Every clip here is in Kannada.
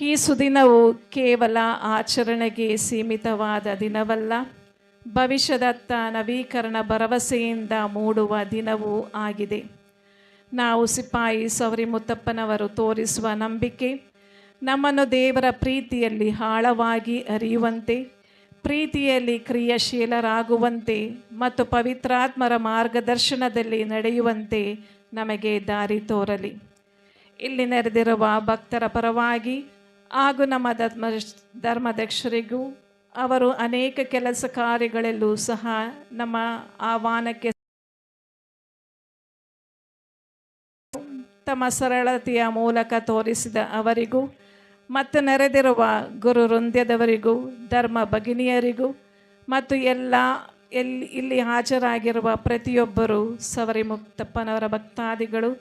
ಈ ಸುದಿನವು ಕೇವಲ ಆಚರಣೆಗೆ ಸೀಮಿತವಾದ ದಿನವಲ್ಲ. ಭವಿಷ್ಯದತ್ತ ನವೀಕರಣ ಭರವಸೆಯಿಂದ ಮೂಡುವ ದಿನವೂ ಆಗಿದೆ. ನಾವು ಸಿಪಾಯಿ ಸೌರಿ ಮುತ್ತಪ್ಪನವರು ತೋರಿಸುವ ನಂಬಿಕೆ, ನಮ್ಮನ್ನು ದೇವರ ಪ್ರೀತಿಯಲ್ಲಿ ಆಳವಾಗಿ ಅರಿಯುವಂತೆ, ಪ್ರೀತಿಯಲ್ಲಿ ಕ್ರಿಯಾಶೀಲರಾಗುವಂತೆ ಮತ್ತು ಪವಿತ್ರಾತ್ಮರ ಮಾರ್ಗದರ್ಶನದಲ್ಲಿ ನಡೆಯುವಂತೆ ನಮಗೆ ದಾರಿ ತೋರಲಿ. ಇಲ್ಲಿ ನೆರೆದಿರುವ ಭಕ್ತರ ಪರವಾಗಿ ಹಾಗೂ ನಮ್ಮ ಧರ್ಮ ಧರ್ಮದಕ್ಷರಿಗೂ ಅವರು ಅನೇಕ ಕೆಲಸ ಕಾರ್ಯಗಳಲ್ಲೂ ಸಹ ನಮ್ಮ ಆಹ್ವಾನಕ್ಕೆ ತಮ್ಮ ಸರಳತೆಯ ಮೂಲಕ ತೋರಿಸಿದ ಅವರಿಗೂ ಮತ್ತು ನೆರೆದಿರುವ ಗುರು ವೃಂದ್ಯದವರಿಗೂ, ಧರ್ಮ ಭಗಿನಿಯರಿಗೂ ಮತ್ತು ಎಲ್ಲ ಎಲ್ಲಿ ಇಲ್ಲಿ ಹಾಜರಾಗಿರುವ ಪ್ರತಿಯೊಬ್ಬರು ಸವರಿ ಮುಕ್ತಪ್ಪನವರ ಭಕ್ತಾದಿಗಳು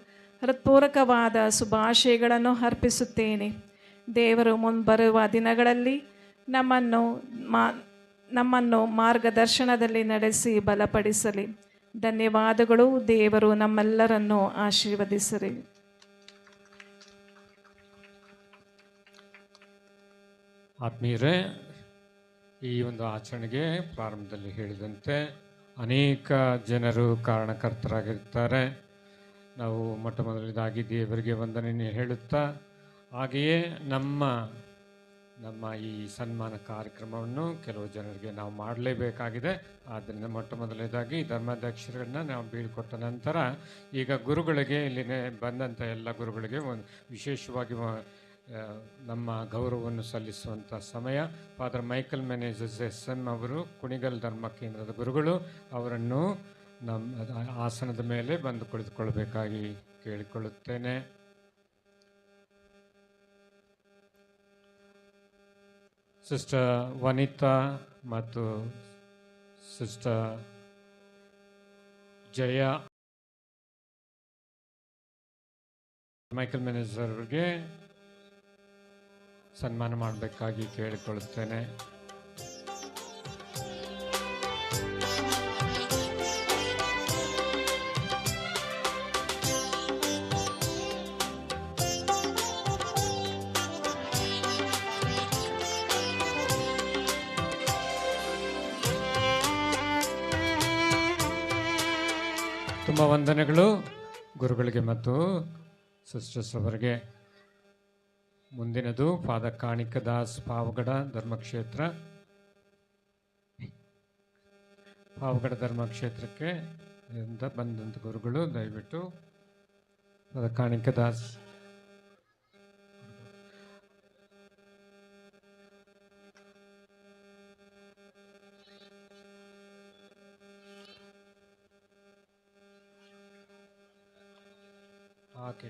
ಹೃತ್ಪೂರ್ವಕವಾದ ಶುಭಾಶಯಗಳನ್ನು ಅರ್ಪಿಸುತ್ತೇನೆ. ದೇವರು ಮುಂಬರುವ ದಿನಗಳಲ್ಲಿ ನಮ್ಮನ್ನು ನಮ್ಮನ್ನು ಮಾರ್ಗದರ್ಶನದಲ್ಲಿ ನಡೆಸಿ ಬಲಪಡಿಸಲಿ. ಧನ್ಯವಾದಗಳು. ದೇವರು ನಮ್ಮೆಲ್ಲರನ್ನು ಆಶೀರ್ವದಿಸಲಿ. ಆತ್ಮೀಯರೇ, ಈ ಒಂದು ಆಚರಣೆಗೆ ಪ್ರಾರಂಭದಲ್ಲಿ ಹೇಳಿದಂತೆ ಅನೇಕ ಜನರು ಕಾರಣಕರ್ತರಾಗಿರ್ತಾರೆ. ನಾವು ಮೊಟ್ಟ ಮೊದಲನೇದಾಗಿ ದೇವರಿಗೆ ವಂದನೆ ಹೇಳುತ್ತಾ ಹಾಗೆಯೇ ನಮ್ಮ ನಮ್ಮ ಈ ಸನ್ಮಾನ ಕಾರ್ಯಕ್ರಮವನ್ನು ಕೆಲವು ಜನರಿಗೆ ನಾವು ಮಾಡಲೇಬೇಕಾಗಿದೆ. ಆದ್ದರಿಂದ ಮೊಟ್ಟ ಮೊದಲನೇದಾಗಿ ಧರ್ಮಾಧ್ಯಕ್ಷರನ್ನು ನಾವು ಬೀಳ್ಕೊಟ್ಟ ನಂತರ ಈಗ ಗುರುಗಳಿಗೆ, ಇಲ್ಲಿನ ಬಂದಂಥ ಎಲ್ಲ ಗುರುಗಳಿಗೆ ಒಂದು ವಿಶೇಷವಾಗಿ ನಮ್ಮ ಗೌರವವನ್ನು ಸಲ್ಲಿಸುವಂಥ ಸಮಯ. Father Michael Menezes S M ಅವರು, ಕುಣಿಗಲ್ ಧರ್ಮ ಕೇಂದ್ರದ ಗುರುಗಳು, ಅವರನ್ನು ನಮ್ಮ ಆಸನದ ಮೇಲೆ ಬಂದು ಕುಳಿತುಕೊಳ್ಬೇಕಾಗಿ ಕೇಳಿಕೊಳ್ಳುತ್ತೇನೆ. ಸಿಸ್ಟರ್ ವನಿತಾ ಮತ್ತು ಸಿಸ್ಟರ್ ಜಯ ಮೈಕಲ್ ಮ್ಯಾನೇಜರ್ ಅವರಿಗೆ ಸನ್ಮಾನ ಮಾಡಬೇಕಾಗಿ ಕೇಳಿಕೊಳ್ಳುತ್ತೇನೆ. ವಂದನೆಗಳು ಗುರುಗಳಿಗೆ ಮತ್ತು ಸಿಸ್ಟರ್ಸ್ ಮುಂದಿನದು ಪಾದ ಕಾಣಿಕ ದಾಸ್ ಪಾವಗಡ ಧರ್ಮಕ್ಷೇತ್ರ. ಪಾವಗಡ ಧರ್ಮಕ್ಷೇತ್ರಕ್ಕೆ ಬಂದಂಥ ಗುರುಗಳು ದಯವಿಟ್ಟು ಪಾದ ಕಾಣಿಕ ಓಕೆ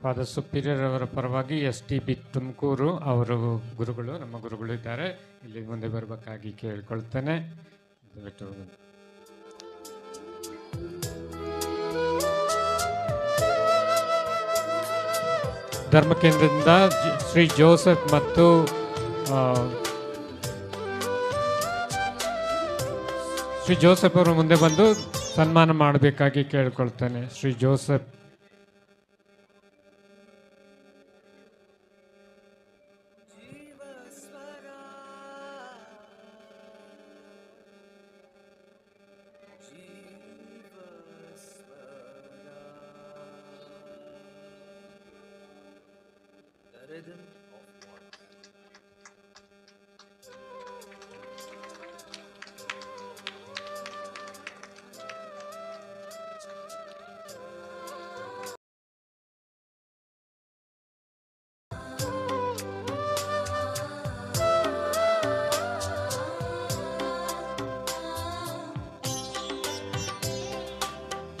ಫಾದರ್ ಸುಪೀರಿಯರ್ ಅವರ ಪರವಾಗಿ ಎಸ್ ಟಿ ಬಿ ತುಮಕೂರು ಅವರು ಗುರುಗಳು, ನಮ್ಮ ಗುರುಗಳು ಇದ್ದಾರೆ. ಇಲ್ಲಿ ಮುಂದೆ ಬರಬೇಕಾಗಿ ಕೇಳ್ಕೊಳ್ತೇನೆ. ಧರ್ಮ ಕೇಂದ್ರದಿಂದ ಶ್ರೀ ಜೋಸೆಫ್ ಮತ್ತು ಶ್ರೀ ಜೋಸೆಫ್ ಅವರು ಮುಂದೆ ಬಂದು ಸನ್ಮಾನ ಮಾಡಬೇಕಾಗಿ ಕೇಳಿಕೊಳ್ತೇನೆ. ಶ್ರೀ ಜೋಸೆಫ್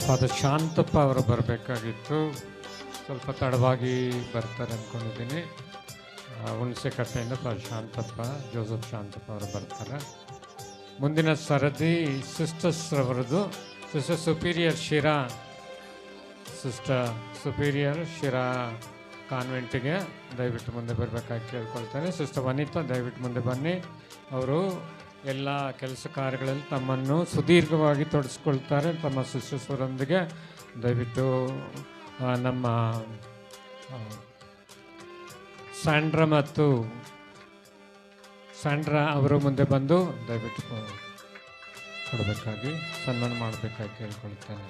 ಫಾದರ್ ಶಾಂತಪ್ಪ ಅವರು ಬರಬೇಕಾಗಿತ್ತು. ಸ್ವಲ್ಪ ತಡವಾಗಿ ಬರ್ತಾರೆ ಅಂದ್ಕೊಂಡಿದ್ದೀನಿ ಹುಣಸೆಕಟ್ಟೆಯಿಂದ ಫಾದರ್ ಶಾಂತಪ್ಪ, ಜೋಸಫ್ ಶಾಂತಪ್ಪ ಅವರು ಬರ್ತಾರೆ. ಮುಂದಿನ ಸರದಿ ಸಿಸ್ಟರ್ಸ್ ಅವರದು sister superior Sira, sister superior Sira ಕಾನ್ವೆಂಟಿಗೆ ದಯವಿಟ್ಟು ಮುಂದೆ ಬರಬೇಕಾಗಿ ಕೇಳ್ಕೊಳ್ತಾರೆ ಸಿಸ್ಟರ್ ವನಿತಾ, ದಯವಿಟ್ಟು ಮುಂದೆ ಬನ್ನಿ. ಅವರು ಎಲ್ಲ ಕೆಲಸ ಕಾರ್ಯಗಳಲ್ಲಿ ತಮ್ಮನ್ನು ಸುದೀರ್ಘವಾಗಿ ತೊಡಸ್ಕೊಳ್ತಾರೆ ತಮ್ಮ ಸಿಸ್ಟರ್ಸ್ವರೊಂದಿಗೆ ದಯವಿಟ್ಟು ನಮ್ಮ ಸ್ಯಾಂಡ್ರ ಮತ್ತು ಸ್ಯಾಂಡ್ರ ಅವರು ಮುಂದೆ ಬಂದು ದಯವಿಟ್ಟು ಕೊಡಬೇಕಾಗಿ, ಸನ್ಮಾನ ಮಾಡಬೇಕಾಗಿ ಕೇಳ್ಕೊಳ್ತೇನೆ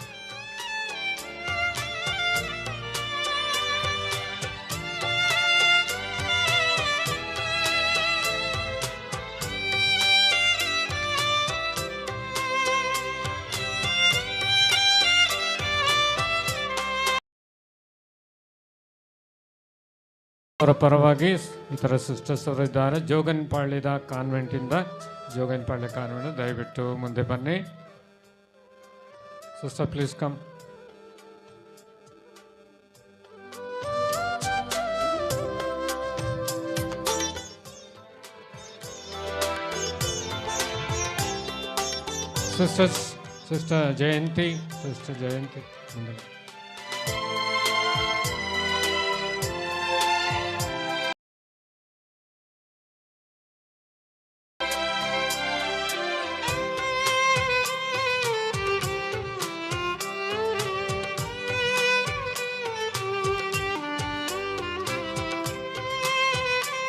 ಅವರ ಪರವಾಗಿ ಇತರ ಸಿಸ್ಟರ್ಸ್ ಅವರು ಇದ್ದಾರೆ. ಜೋಗನ್ಪಾಳ್ಯದ ಕಾನ್ವೆಂಟಿಂದ ಜೋಗನ್ಪಾಳ್ಯ ಕಾನ್ವೆಂಟ್ ದಯವಿಟ್ಟು ಮುಂದೆ ಬನ್ನಿ. Sister please come sisters sister Jayanthi sister Jayanthi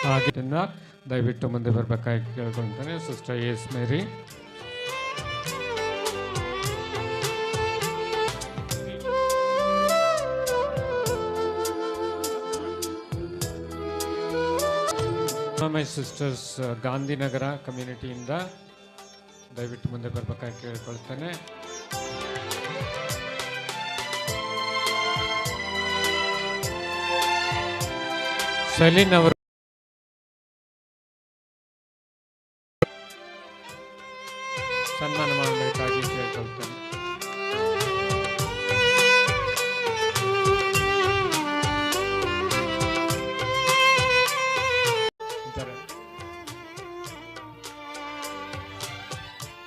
ಹಾಗೆಯಿಂದ ದಯವಿಟ್ಟು ಮುಂದೆ ಬರಬೇಕಾಗಿ ಕೇಳ್ಕೊಳ್ತಾನೆ. Sister S Mary my sisters Gandhinagar ಕಮ್ಯುನಿಟಿಯಿಂದ ದಯವಿಟ್ಟು ಮುಂದೆ ಬರಬೇಕಾಗಿ ಕೇಳ್ಕೊಳ್ತೇನೆ. ಸಲೀನ್ ಅವರು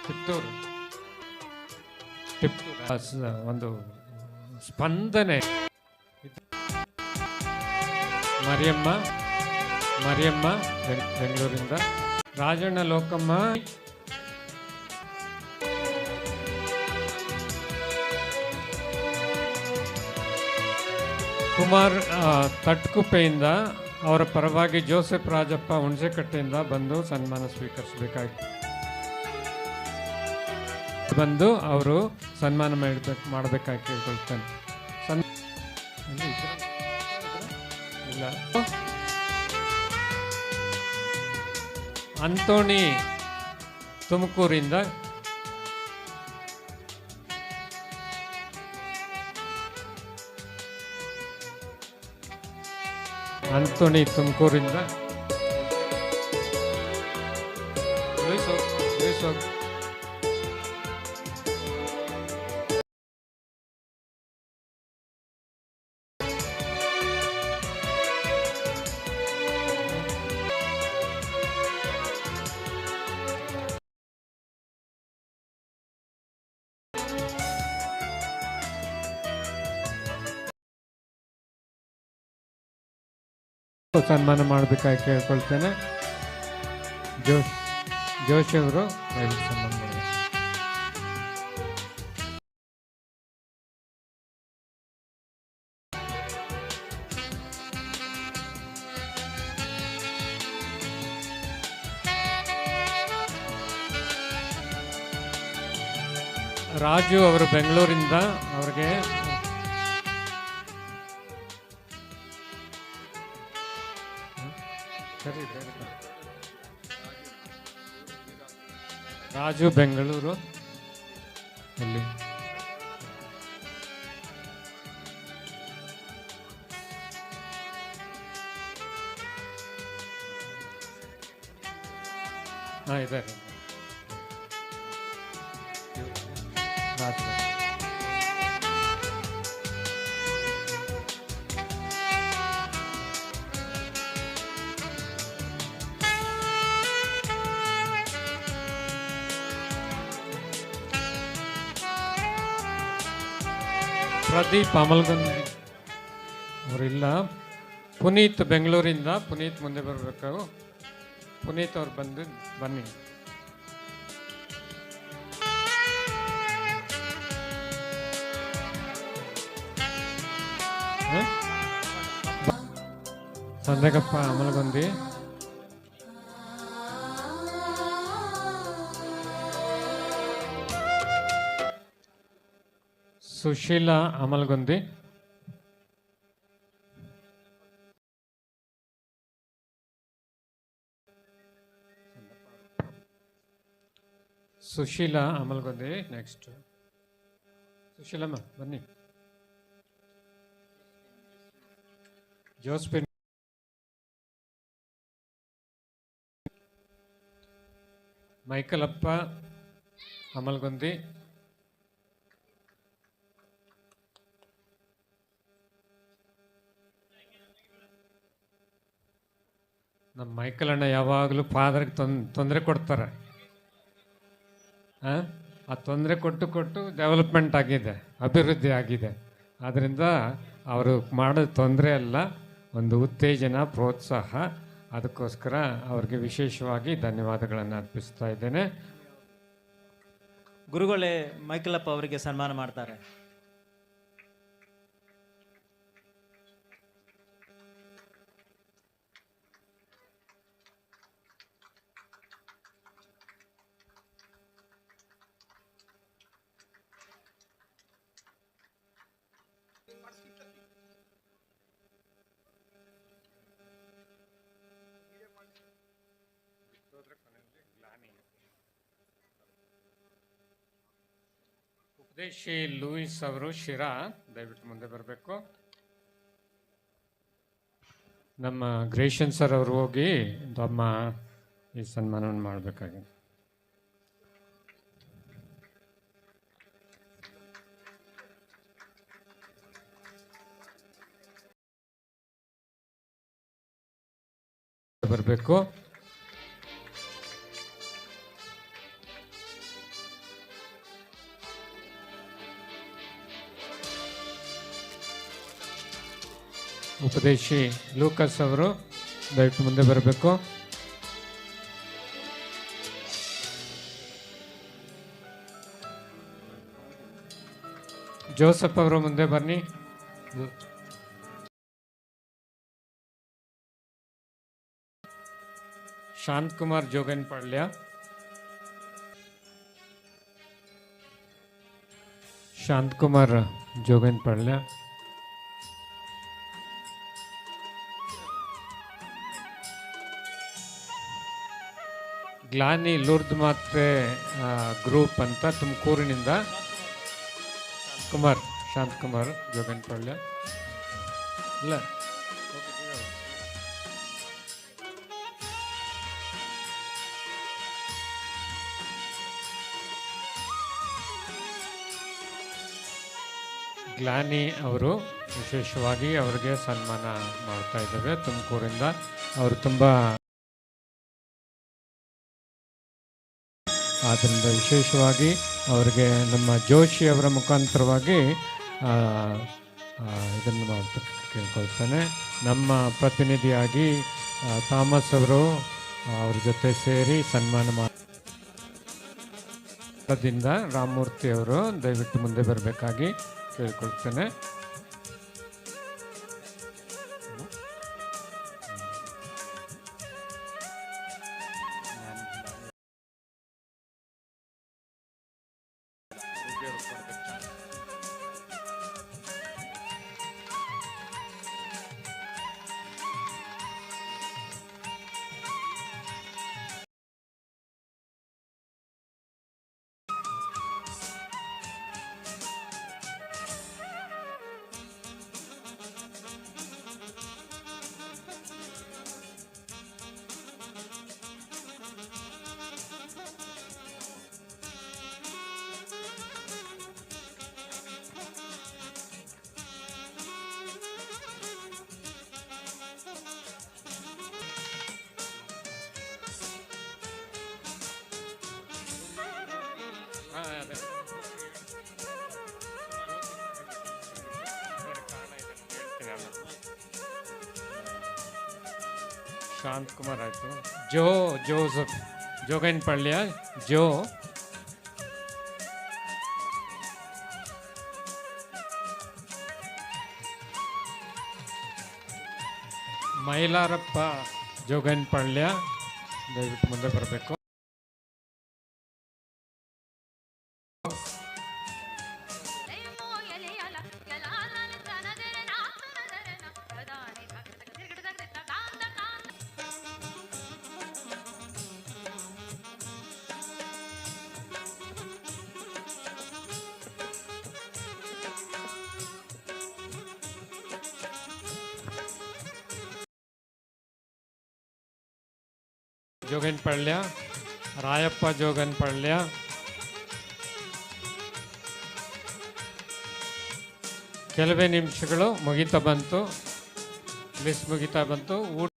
ಕಿತ್ತೂರು. ಒಂದು ಸ್ಪಂದನೆ. ಮರಿಯಮ್ಮ ಮರಿಯಮ್ಮ ಬೆಂಗ್- ಬೆಂಗಳೂರಿಂದ. ರಾಜಣ್ಣ, ಲೋಕಮ್ಮ. ಕುಮಾರ್ ತಟ್ಕುಪ್ಪೆಯಿಂದ ಅವರ ಪರವಾಗಿ ಜೋಸೆಫ್ ರಾಜಪ್ಪ ಹುಣಸೆಕಟ್ಟೆಯಿಂದ ಬಂದು ಸನ್ಮಾನ ಸ್ವೀಕರಿಸಬೇಕಾಗಿ ಬಂದು ಅವರು ಸನ್ಮಾನ ಮಾಡಬೇಕು ಮಾಡಬೇಕಾಗಿ ಕೇಳ್ಕೊಳ್ತಾನೆ. ಅಂತೋಣಿ ತುಮಕೂರಿಂದ ಅಂತೋಣಿ ತುಮಕೂರಿಂದ ಹೋಗ್, ಸನ್ಮಾನ ಮಾಡಬೇಕಾಗಿ ಕೇಳ್ಕೊಳ್ತೇನೆ. ಜೋಶ್ ಜೋಶಿ ಅವರು. ರಾಜು ಅವರು ಬೆಂಗಳೂರಿಂದ ಅವ್ರಿಗೆ ರಾಜು ಬೆಂಗಳೂರು. ಇಲ್ಲಿ. ಹಾಂ ಇದ್ದಾರೆ. ಪ್ರದೀಪ್ ಅಮಲ್ಗಂದ್ ಅವರಿಲ್ಲ. ಪುನೀತ್ ಬೆಂಗಳೂರಿಂದ ಪುನೀತ್ ಮುಂದೆ ಬರಬೇಕು. ಪುನೀತ್ ಅವ್ರು ಬಂದು ಬನ್ನಿ. ಹ? ಸಂದಗಪ್ಪ ಅಮಲಗೊಂದಿ ಸುಶೀಲಾ ಅಮಲ್ಗೊಂದಿ ಸುಶೀಲಾ ಅಮಲ್ಗೊಂದಿ ನೆಕ್ಸ್ಟ್ ಸುಶೀಲಮ್ಮ ಬನ್ನಿ ಜೋಸ್ಪಿನ್ ಮೈಕಲಪ್ಪ ಅಮಲ್ಗೊಂದಿ ನಮ್ಮ ಮೈಕಲ್ ಅಣ್ಣ ಯಾವಾಗಲೂ ಫಾದರ್ಗೆ ತೊಂದ್ ತೊಂದರೆ ಕೊಡ್ತಾರೆ. ಆ? ತೊಂದರೆ ಕೊಟ್ಟು ಕೊಟ್ಟು ಡೆವಲಪ್ಮೆಂಟ್ ಆಗಿದೆ, ಅಭಿವೃದ್ಧಿ ಆಗಿದೆ. ಆದ್ದರಿಂದ ಅವರು ಮಾಡೋ ತೊಂದರೆ ಅಲ್ಲ, ಒಂದು ಉತ್ತೇಜನ, ಪ್ರೋತ್ಸಾಹ, ಅದಕ್ಕೋಸ್ಕರ ಅವ್ರಿಗೆ ವಿಶೇಷವಾಗಿ ಧನ್ಯವಾದಗಳನ್ನು ಅರ್ಪಿಸ್ತಾ ಇದ್ದೇನೆ. ಗುರುಗಳೇ ಮೈಕಲಪ್ಪ ಅವರಿಗೆ ಸನ್ಮಾನ ಮಾಡ್ತಾರೆ. ಉಪದೇಶಿ ಲೂಯಿಸ್ ಅವರು ಶಿರಾ, ದಯವಿಟ್ಟು ಮುಂದೆ ಬರಬೇಕು. ನಮ್ಮ ಗ್ರೇಷನ್ ಸರ್ ಅವರು ಹೋಗಿ ತಮ್ಮ ಈ ಸನ್ಮಾನವನ್ನು ಮಾಡಬೇಕಾಗಿದೆ. ಬರಬೇಕು. ಉಪದೇಶಿ ಲೂಕಸ್ ಅವರು ದಯವಿಟ್ಟು ಮುಂದೆ ಬರಬೇಕು. ಜೋಸಫ್ ಅವರು ಮುಂದೆ ಬನ್ನಿ. ಶಾಂತ್ ಕುಮಾರ್ ಜೋಗನ್ ಪಾಳ್ಯ. ಶಾಂತ್ ಕುಮಾರ್ ಜೋಗನ್ ಪಾಳ್ಯ. ಗ್ಲಾನಿ ಲೂರ್ದ್ ಮಾತ್ರೆ ಗ್ರೂಪ್ ಅಂತ ತುಮಕೂರಿನಿಂದ. ಕುಮಾರ್, ಶಾಂತ್ ಕುಮಾರ್ ಜೋಗನ್ಪಳ್ಳಿ ಇಲ್ಲ. ಗ್ಲಾನಿ ಅವರು ವಿಶೇಷವಾಗಿ ಅವರಿಗೆ ಸನ್ಮಾನ ಮಾಡ್ತಾ ಇದ್ದಾರೆ. ತುಮಕೂರಿಂದ ಅವರು ತುಂಬ ಆದ್ದರಿಂದ ವಿಶೇಷವಾಗಿ ಅವರಿಗೆ ನಮ್ಮ ಜೋಶಿ ಅವರ ಮುಖಾಂತರವಾಗಿ ಇದನ್ನು ಕೇಳ್ಕೊಳ್ತಾನೆ. ನಮ್ಮ ಪ್ರತಿನಿಧಿಯಾಗಿ ಥಾಮಸ್ ಅವರು ಅವ್ರ ಜೊತೆ ಸೇರಿ ಸನ್ಮಾನ ಮಾಡೋದ್ರಿಂದ ರಾಮಮೂರ್ತಿ ಅವರು ದಯವಿಟ್ಟು ಮುಂದೆ ಬರಬೇಕಾಗಿ ಕೇಳ್ಕೊಳ್ತೇನೆ. शांत कुमार है तो जो जो सब जो कहीं पढ़ लिया, जो। महिला रप्पा जो कहीं पढ़ लिया मुझे बरबे ಜೋಗನ್ಪಳ್ಯ ರಾಯಪ್ಪ ಜೋಗನ್ಪಳ್ಯ ಕೆಲವೇ ನಿಮಿಷಗಳು ಮುಗಿತಾ ಬಂತು, ಮಿಸ್ ಮುಗಿತಾ ಬಂತು. ಊಟ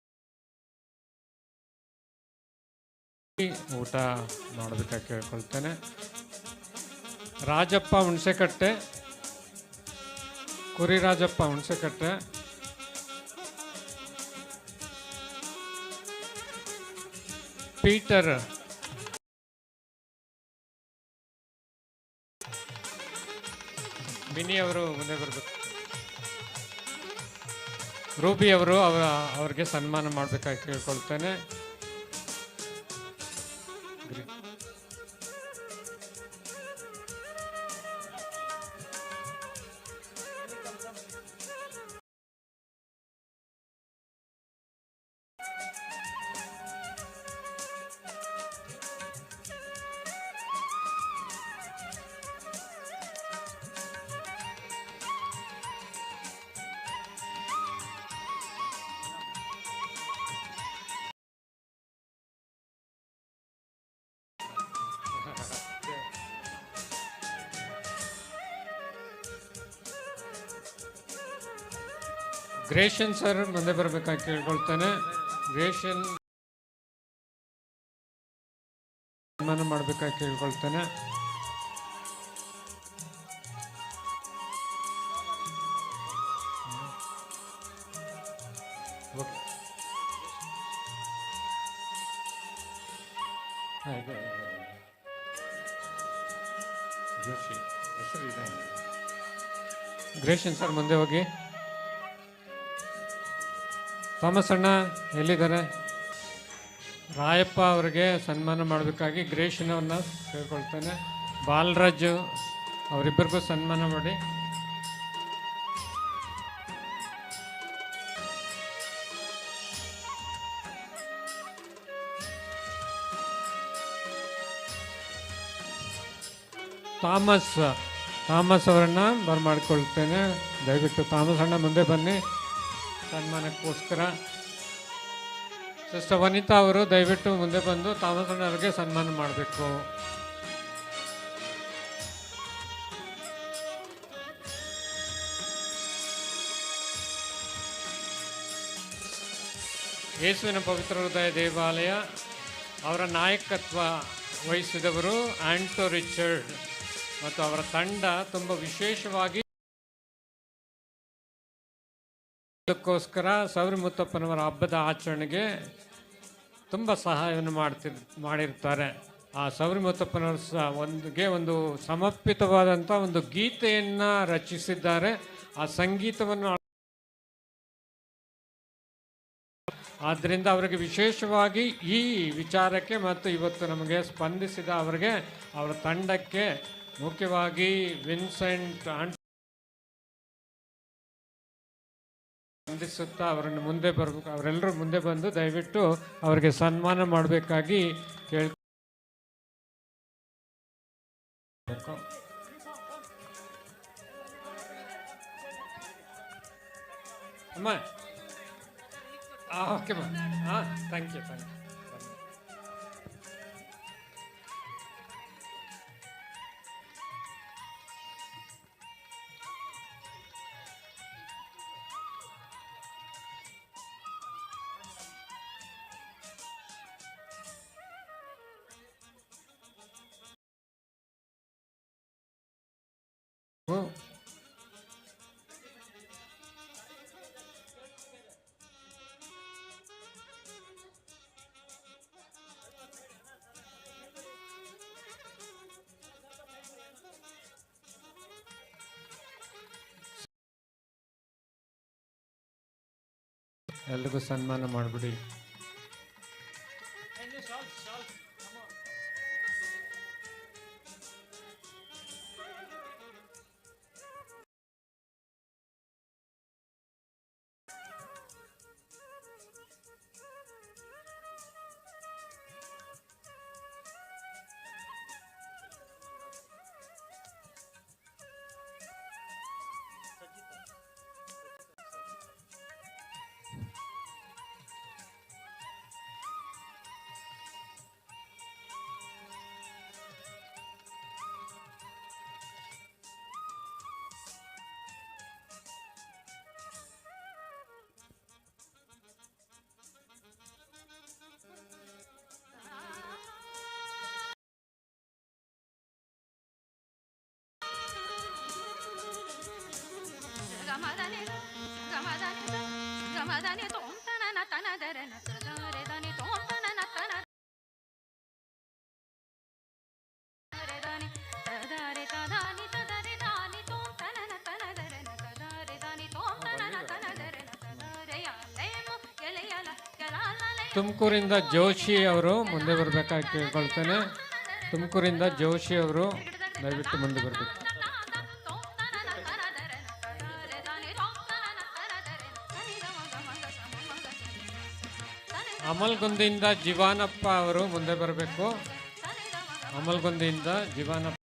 ಊಟ ಮಾಡಬೇಕಾಗಿ ಕೇಳ್ಕೊಳ್ತೇನೆ. ರಾಜಪ್ಪ ಹುಣಸೆಕಟ್ಟೆ, ಕುರಿ ರಾಜಪ್ಪ ಹುಣಸೆಕಟ್ಟೆ. ಪೀಟರ್ ಮಿನಿ ಅವರು ಮುಂದೆ ಬರಬೇಕು. ರೂಬಿ ಅವರು ಅವರ ಅವ್ರಿಗೆ ಸನ್ಮಾನ ಮಾಡಬೇಕಾಗಿ ಕೇಳ್ಕೊಳ್ತೇನೆ. ಗ್ರೇಷನ್ ಸರ್ ಮುಂದೆ ಬರಬೇಕಾಗಿ ಕೇಳ್ಕೊಳ್ತೇನೆ. ಗ್ರೇಷನ್ ಸನ್ಮಾನ ಮಾಡಬೇಕಾಗಿ ಕೇಳ್ಕೊಳ್ತೇನೆ. ಗ್ರೇಷನ್ ಸರ್ ಮುಂದೆ ಹೋಗಿ. ಥಾಮಸ್ ಅಣ್ಣ ಎಲ್ಲಿದ್ದಾರೆ? ರಾಯಪ್ಪ ಅವರಿಗೆ ಸನ್ಮಾನ ಮಾಡಬೇಕಾಗಿ ಗ್ರೇಷನವ್ರನ್ನ ಕೇಳ್ಕೊಳ್ತೇನೆ. ಬಾಲರಾಜು ಅವರಿಬ್ಬರಿಗೂ ಸನ್ಮಾನ ಮಾಡಿ. ಥಾಮಸ್ ಥಾಮಸ್ ಅವರನ್ನು ಬರಮಾಡ್ಕೊಳ್ತೇನೆ. ದಯವಿಟ್ಟು ಥಾಮಸ್ ಅಣ್ಣ ಮುಂದೆ ಬನ್ನಿ. ಸನ್ಮಾನಕ್ಕೋಸ್ಕರ. ಸಿಸ್ಟರ್ ವನಿತಾ ಅವರು ದಯವಿಟ್ಟು ಮುಂದೆ ಬಂದು ತಾಮಸಣ್ಣವ್ರಿಗೆ ಸನ್ಮಾನ ಮಾಡಬೇಕು. ಯೇಸುವಿನ ಪವಿತ್ರ ಹೃದಯ ದೇವಾಲಯ, ಅವರ ನಾಯಕತ್ವ ವಹಿಸಿದವರು ಆಂಟೋ ರಿಚರ್ಡ್ ಮತ್ತು ಅವರ ತಂಡ ತುಂಬ ವಿಶೇಷವಾಗಿ ಅದಕ್ಕೋಸ್ಕರ ಸೌರಿ ಮುತ್ತಪ್ಪನವರ ಹಬ್ಬದ ಆಚರಣೆಗೆ ತುಂಬ ಸಹಾಯವನ್ನು ಮಾಡ್ತಿರ್ ಮಾಡಿರ್ತಾರೆ. ಆ ಸೌರಿ ಮುತ್ತಪ್ಪನವರು ಸಹ ಒಂದಿಗೆ ಒಂದು ಸಮರ್ಪಿತವಾದಂಥ ಒಂದು ಗೀತೆಯನ್ನು ರಚಿಸಿದ್ದಾರೆ. ಆ ಸಂಗೀತವನ್ನು ಆದ್ದರಿಂದ ಅವರಿಗೆ ವಿಶೇಷವಾಗಿ ಈ ವಿಚಾರಕ್ಕೆ ಮತ್ತು ಇವತ್ತು ನಮಗೆ ಸ್ಪಂದಿಸಿದ ಅವರಿಗೆ ಅವರ ತಂಡಕ್ಕೆ ಮುಖ್ಯವಾಗಿ ವಿನ್ಸೆಂಟ್ ಆಂಟ್ ಸ್ಪಂದಿಸುತ್ತಾ ಅವರನ್ನು ಮುಂದೆ ಬರಬೇಕು ಅವರೆಲ್ಲರೂ ಮುಂದೆ ಬಂದು ದಯವಿಟ್ಟು ಅವರಿಗೆ ಸನ್ಮಾನ ಮಾಡಬೇಕಾಗಿ ಕೇಳ್ಕೊ ಅಮ್ಮ. ಓಕೆ ಮ್ಯಾಮ್ ಹಾಂ ಥ್ಯಾಂಕ್ ಯು ಥ್ಯಾಂಕ್ ಯು ಎಲ್ರಿಗೂ ಸನ್ಮಾನ ಮಾಡಿಬಿಡಿ. ತುಮಕೂರಿಂದ ಜೋಶಿ ಅವರು ಮುಂದೆ ಬರಬೇಕಾಗಿ ಕೇಳ್ಕೊಳ್ತೇನೆ. ತುಮಕೂರಿಂದ ಜೋಶಿ ಅವರು ದಯವಿಟ್ಟು ಮುಂದೆ ಬರಬೇಕು. ಅಮಲ್ಗುಂದಿಯಿಂದ ಜೀವಾನಪ್ಪ ಅವರು ಮುಂದೆ ಬರಬೇಕು. ಅಮಲ್ಗುಂದಿಯಿಂದ ಜೀವಾನಪ್ಪ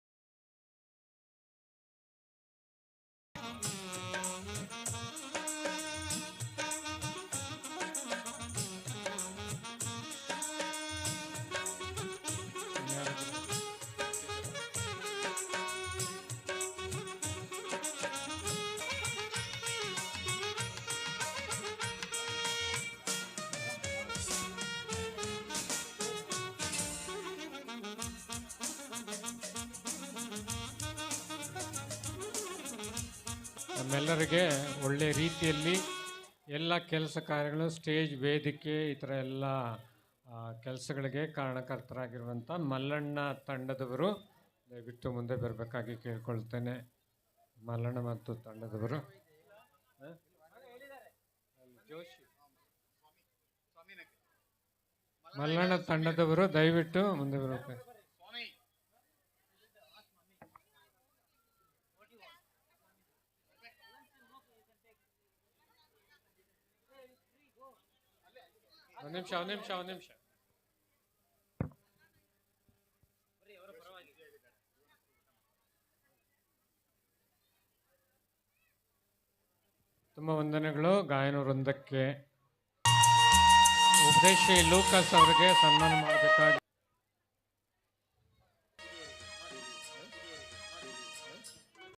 ಎಲ್ಲ ಕೆಲಸ ಕಾರ್ಯಗಳು ಸ್ಟೇಜ್ ವೇದಿಕೆ ಈ ಥರ ಎಲ್ಲ ಕೆಲಸಗಳಿಗೆ ಕಾರಣಕರ್ತರಾಗಿರುವಂಥ ಮಲ್ಲಣ್ಣ ತಂಡದವರು ದಯವಿಟ್ಟು ಮುಂದೆ ಬರಬೇಕಾಗಿ ಕೇಳ್ಕೊಳ್ತೇನೆ. ಮಲ್ಲಣ್ಣ ಮತ್ತು ತಂಡದವರು. ಜೋಶಿ. ಮಲ್ಲಣ್ಣ ತಂಡದವರು ದಯವಿಟ್ಟು ಮುಂದೆ ಬರಬೇಕು. ನಿಮಿಷ ಒಂದು ನಿಮಿಷ. ತುಂಬ ವಂದನೆಗಳು. ಗಾಯನ ವೃಂದಕ್ಕೆ ಉಪದೇಶಿ ಲೂಕಸ್ ಅವರಿಗೆ ಸನ್ಮಾನ ಮಾಡಬೇಕಾಗಿ.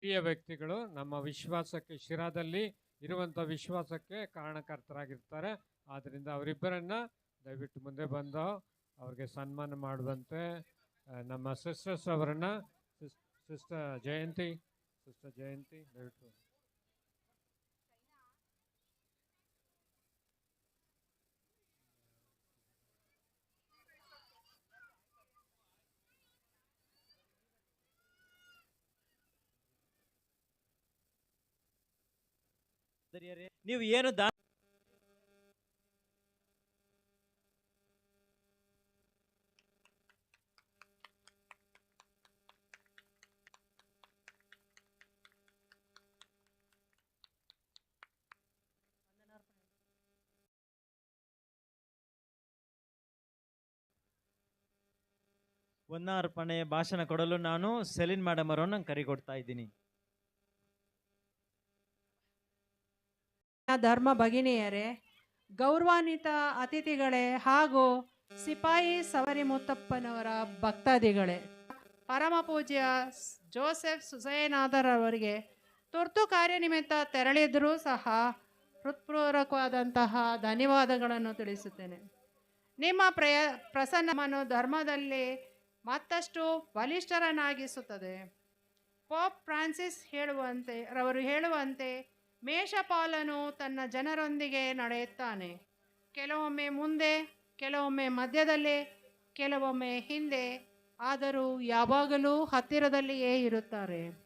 ಹಿರಿಯ ವ್ಯಕ್ತಿಗಳು, ನಮ್ಮ ವಿಶ್ವಾಸಕ್ಕೆ ಶಿರಾದಲ್ಲಿ ಇರುವಂಥ ವಿಶ್ವಾಸಕ್ಕೆ ಕಾರಣಕರ್ತರಾಗಿರ್ತಾರೆ. ಆದ್ದರಿಂದ ಅವರಿಬ್ಬರನ್ನ ದಯವಿಟ್ಟು ಮುಂದೆ ಬಂದು ಅವ್ರಿಗೆ ಸನ್ಮಾನ ಮಾಡುವಂತೆ ಆ, ನಮ್ಮ ಸಿಸ್ಟರ್ಸ್ ಅವರನ್ನ ಸಿಸ್ಟರ್ ಜಯಂತಿ ಸಿಸ್ಟರ್ ಜಯಂತಿ ದಯವಿಟ್ಟು. ಸರಿಯರೇ, ನೀವು ಏನು ದಾ ಅರ್ಪಣೆ ಭಾಷಣ ಕೊಡಲು ನಾನು ಸೆಲಿನ್ ಮೇಡಮ್ ಅವರನ್ನು ಕರೆಕೊಡ್ತಾ ಇದ್ದೀನಿ. ಧರ್ಮ ಭಗಿನಿಯರೇ, ಗೌರವಾನ್ವಿತ ಅತಿಥಿಗಳೇ ಹಾಗೂ ಸಿಪಾಯಿ ಸವರಿ ಮುತ್ತಪ್ಪನವರ ಭಕ್ತಾದಿಗಳೇ, ಪರಮ ಪೂಜ್ಯ ಜೋಸೆಫ್ ಸುಸೇನಾದರ್ ಅವರಿಗೆ ತುರ್ತು ಕಾರ್ಯನಿಮಿತ್ತ ತೆರಳಿದ್ರೂ ಸಹ ಹೃತ್ಪೂರ್ವಕವಾದಂತಹ ಧನ್ಯವಾದಗಳನ್ನು ತಿಳಿಸುತ್ತೇನೆ. ನಿಮ್ಮ ಪ್ರಯ ಪ್ರಸನ್ನವನ್ನು ಧರ್ಮದಲ್ಲಿ ಮತ್ತಷ್ಟು ಬಲಿಷ್ಠರನ್ನಾಗಿಸುತ್ತದೆ. ಪೋಪ್ ಫ್ರಾನ್ಸಿಸ್ ಹೇಳುವಂತೆ, ರವರು ಹೇಳುವಂತೆ ಮೇಷಪಾಲನು ತನ್ನ ಜನರೊಂದಿಗೆ ನಡೆಯುತ್ತಾನೆ. ಕೆಲವೊಮ್ಮೆ ಮುಂದೆ, ಕೆಲವೊಮ್ಮೆ ಮಧ್ಯದಲ್ಲಿ, ಕೆಲವೊಮ್ಮೆ ಹಿಂದೆ, ಆದರೂ ಯಾವಾಗಲೂ ಹತ್ತಿರದಲ್ಲಿಯೇ ಇರುತ್ತಾರೆ.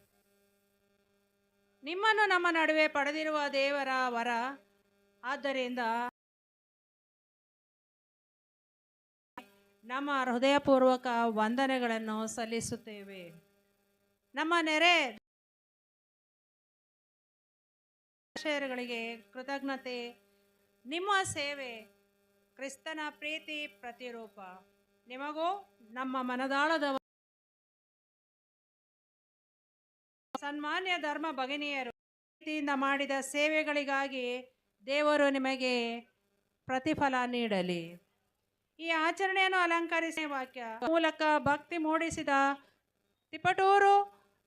ನಿಮ್ಮನ್ನು ನಮ್ಮ ನಡುವೆ ಪಡೆದಿರುವ ದೇವರ ವರ ಆದ್ದರಿಂದ ನಮ್ಮ ಹೃದಯಪೂರ್ವಕ ವಂದನೆಗಳನ್ನು ಸಲ್ಲಿಸುತ್ತೇವೆ. ನಮ್ಮ ನೆರೆ ಶೇರುಗಳಿಗೆ ಕೃತಜ್ಞತೆ, ನಿಮ್ಮ ಸೇವೆ, ಕ್ರಿಸ್ತನ ಪ್ರೀತಿ ಪ್ರತಿರೂಪ. ನಿಮಗೂ ನಮ್ಮ ಮನದಾಳದ ಸನ್ಮಾನ್ಯ ಧರ್ಮ ಭಗಿನಿಯರು, ಪ್ರೀತಿಯಿಂದ ಮಾಡಿದ ಸೇವೆಗಳಿಗಾಗಿ ದೇವರು ನಿಮಗೆ ಪ್ರತಿಫಲ ನೀಡಲಿ. ಈ ಆಚರಣೆಯನ್ನು ಅಲಂಕರಿಸಿ ವಾಕ್ಯ ಮೂಲಕ ಭಕ್ತಿ ಮೂಡಿಸಿದ ತಿಪಟೂರು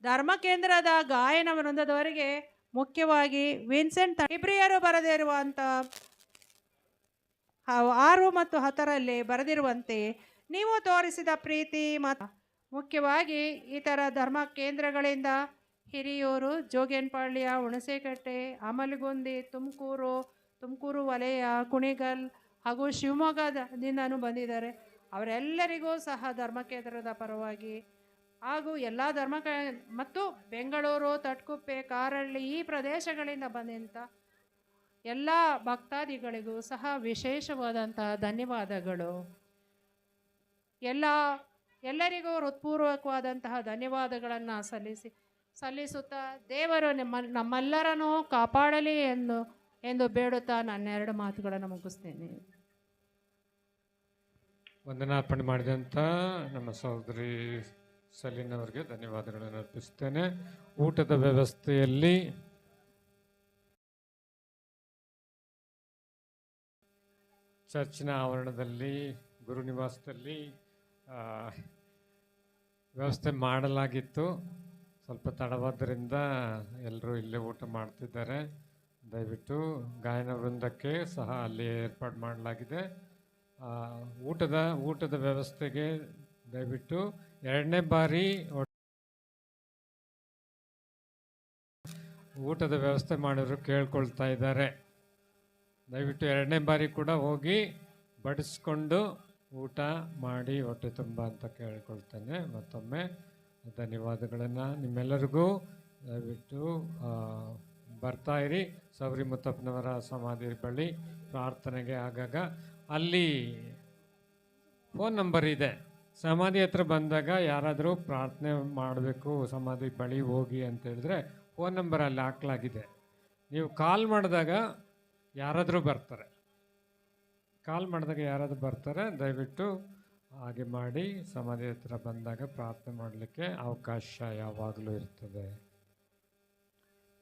ಧರ್ಮ ಕೇಂದ್ರದ ಗಾಯನ ವೃಂದದವರಿಗೆ ಮುಖ್ಯವಾಗಿ ವಿನ್ಸೆಂಟ್ ಇಬ್ರಿಯರು ಬರೆದಿರುವಂಥ ಆರು ಮತ್ತು ಹತ್ತರಲ್ಲಿ ಬರೆದಿರುವಂತೆ ನೀವು ತೋರಿಸಿದ ಪ್ರೀತಿ ಮತ್ತು ಮುಖ್ಯವಾಗಿ ಇತರ ಧರ್ಮ ಕೇಂದ್ರಗಳಿಂದ ಹಿರಿಯೂರು ಜೋಗೇನಪಾಳ್ಯ ಹುಣಸೆಕಟ್ಟೆ, ಅಮಲಗುಂದಿ, ತುಮಕೂರು ತುಮಕೂರು ವಲಯ, ಕುಣಿಗಲ್ ಹಾಗೂ ಶಿವಮೊಗ್ಗದಿಂದನೂ ಬಂದಿದ್ದಾರೆ. ಅವರೆಲ್ಲರಿಗೂ ಸಹ ಧರ್ಮಕೇಂದ್ರದ ಪರವಾಗಿ ಹಾಗೂ ಎಲ್ಲ ಧರ್ಮ ಮತ್ತು ಬೆಂಗಳೂರು, ತಟ್ಕುಪ್ಪೆ, ಕಾರಳ್ಳಿ ಈ ಪ್ರದೇಶಗಳಿಂದ ಬಂದಂಥ ಎಲ್ಲ ಭಕ್ತಾದಿಗಳಿಗೂ ಸಹ ವಿಶೇಷವಾದಂತಹ ಧನ್ಯವಾದಗಳು. ಎಲ್ಲ, ಎಲ್ಲರಿಗೂ ಹೃತ್ಪೂರ್ವಕವಾದಂತಹ ಧನ್ಯವಾದಗಳನ್ನು ಸಲ್ಲಿಸಿ, ಸಲ್ಲಿಸುತ್ತಾ ದೇವರು ನಿಮ್ಮ, ನಮ್ಮೆಲ್ಲರನ್ನೂ ಕಾಪಾಡಲಿ ಎಂದು ಎಂದು ಬೇಡುತ್ತಾ ನನ್ನೆರಡು ಮಾತುಗಳನ್ನು ಮುಗಿಸ್ತೇನೆ. ವಂದನಾರ್ಪಣೆ ಮಾಡಿದಂಥ ನಮ್ಮ ಸಹೋದರಿ ಸಲೀನ್ ಅವರಿಗೆ ಧನ್ಯವಾದಗಳನ್ನು ಅರ್ಪಿಸ್ತೇನೆ ಊಟದ ವ್ಯವಸ್ಥೆಯಲ್ಲಿ ಚರ್ಚಿನ ಆವರಣದಲ್ಲಿ ಗುರು ನಿವಾಸದಲ್ಲಿ ವ್ಯವಸ್ಥೆ ಮಾಡಲಾಗಿತ್ತು. ಸ್ವಲ್ಪ ತಡವಾದ್ದರಿಂದ ಎಲ್ಲರೂ ಇಲ್ಲೇ ಊಟ ಮಾಡ್ತಿದ್ದಾರೆ. ದಯವಿಟ್ಟು ಗಾಯನ ವೃಂದಕ್ಕೆ ಸಹ ಅಲ್ಲಿ ಏರ್ಪಾಡು ಮಾಡಲಾಗಿದೆ. ಊಟದ ಊಟದ ವ್ಯವಸ್ಥೆಗೆ ದಯವಿಟ್ಟು ಎರಡನೇ ಬಾರಿ ಊಟದ ವ್ಯವಸ್ಥೆ ಮಾಡಿದ್ರು ಕೇಳ್ಕೊಳ್ತಾ ಇದ್ದಾರೆ. ದಯವಿಟ್ಟು ಎರಡನೇ ಬಾರಿ ಕೂಡ ಹೋಗಿ ಬಡಿಸ್ಕೊಂಡು ಊಟ ಮಾಡಿ ಹೊಟ್ಟೆ ತುಂಬ ಅಂತ ಕೇಳ್ಕೊಳ್ತೇನೆ. ಮತ್ತೊಮ್ಮೆ ಧನ್ಯವಾದಗಳನ್ನು ನಿಮ್ಮೆಲ್ಲರಿಗೂ. ದಯವಿಟ್ಟು ಆ, ಬರ್ತಾ ಇರಿ. ಸೌರಿ ಮುತ್ತಪ್ಪನವರ ಸಮಾಧಿ ಬಳಿ ಪ್ರಾರ್ಥನೆಗೆ ಆಗಾಗ ಅಲ್ಲಿ ಫೋನ್ ನಂಬರ್ ಇದೆ. ಸಮಾಧಿ ಹತ್ರ ಬಂದಾಗ ಯಾರಾದರೂ ಪ್ರಾರ್ಥನೆ ಮಾಡಬೇಕು, ಸಮಾಧಿ ಬಳಿ ಹೋಗಿ ಅಂತ ಹೇಳಿದ್ರೆ ಫೋನ್ ನಂಬರ್ ಅಲ್ಲಿ ಹಾಕ್ಲಾಗಿದೆ. ನೀವು ಕಾಲ್ ಮಾಡಿದಾಗ ಯಾರಾದರೂ ಬರ್ತಾರೆ. ಕಾಲ್ ಮಾಡಿದಾಗ ಯಾರಾದರೂ ಬರ್ತಾರೆ, ದಯವಿಟ್ಟು ಹಾಗೆ ಮಾಡಿ ಸಮಾಧಿ ಹತ್ರ ಬಂದಾಗ ಪ್ರಾರ್ಥನೆ ಮಾಡಲಿಕ್ಕೆ ಅವಕಾಶ ಯಾವಾಗಲೂ ಇರ್ತದೆ.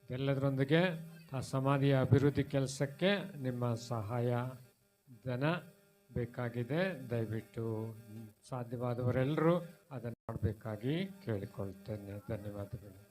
ಎಲ್ಲದರೊಂದಿಗೆ ಆ ಸಮಾಧಿಯ ಅಭಿವೃದ್ಧಿ ಕೆಲಸಕ್ಕೆ ನಿಮ್ಮ ಸಹಾಯ ಧನ ಬೇಕಾಗಿದೆ ದಯವಿಟ್ಟು ಸಾಧ್ಯವಾದವರೆಲ್ಲರೂ ಅದನ್ನು ಮಾಡಬೇಕಾಗಿ ಕೇಳಿಕೊಳ್ತೇನೆ. ಧನ್ಯವಾದಗಳು.